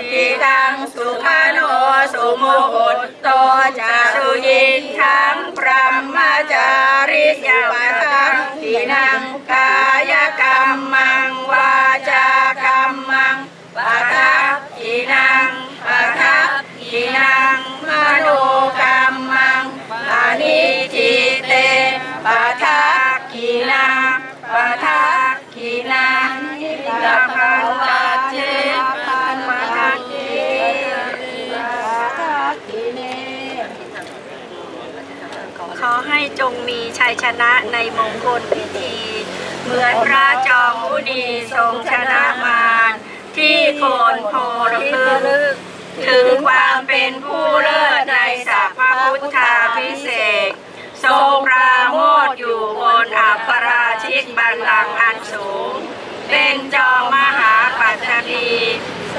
จิตังสุขโนสุโมหตโตจารุยินทังพรหมจาริยาบังทินังกายกรรมังวาจากรรมังปะทักทินังปะทักทินังมโนกรรมังปานิจิเตปะทักทินังปะทักทินังนิพพ ขอให้จงมีชัยชนะในมงคลพิธี เหมือนพระจอมมุนีทรงชนะมารที่โคนโพระพฤกถึงความเป็นผู้เลิศในสัพพพุทธาพิเศษ ทรงปราโมทอยู่บนอัปราชิกบัลลังก์อันสูง เป็นจอมมหาปัตภี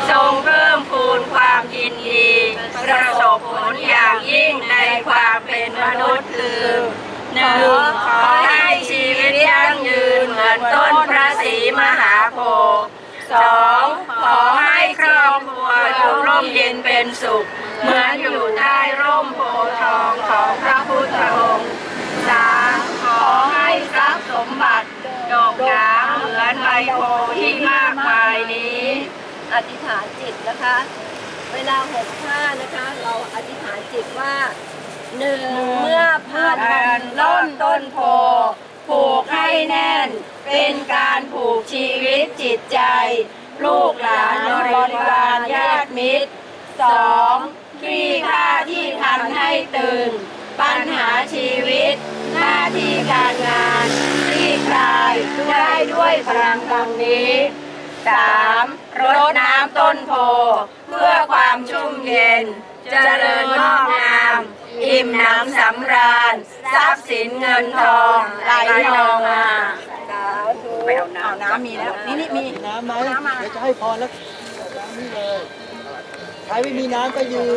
ทรงเพิ่มพูนความยินดี ประสบผลอย่างยิ่งในความเป็นมนุษย์คือห นึ่งขอให้ชีวิตยั่งยืนเหมือนต้นพระศรีมหาโพธิ์สองขอให้ครอบครัวอยู่ร่มเย็นเป็นสุข เหมือนอยู่ใต้ร่มโพธิ์ทองของพระพุทธองค์สามขอให้ทรัพย์สมบัติดอกหนาเหมือนใบโพธิ์ที่มากมายนี้ อธิษฐานจิตนะคะ เวลาหกห้านะคะ เราอธิษฐานจิตว่าหนึ่งเมื่อผ่านการต้ นต้นโพผูกให้แน่น เป็นการผูกชีวิตจิตใจ ลูกหลานบริวารญาติมิตรสองคลี่ค่าที่ทำให้ตื่นปัญหาชีวิต หน้าที่การงานคลี่คลายได้ด้วยพลังดังนี้สามรดน้ำต้นโพ เพื่อความชุ่มเย็นเจริญงอกง อิ่มหนำสำราญทรัพย์สินเงินทองไหลนองมาไปเอาน้ำน้ำมีแล้ว นี่นี่มีน้ำไหมเดี๋ยวจะให้พรแล้วน้ำนี่เลย ใครไม่มีน้ำก็ยืน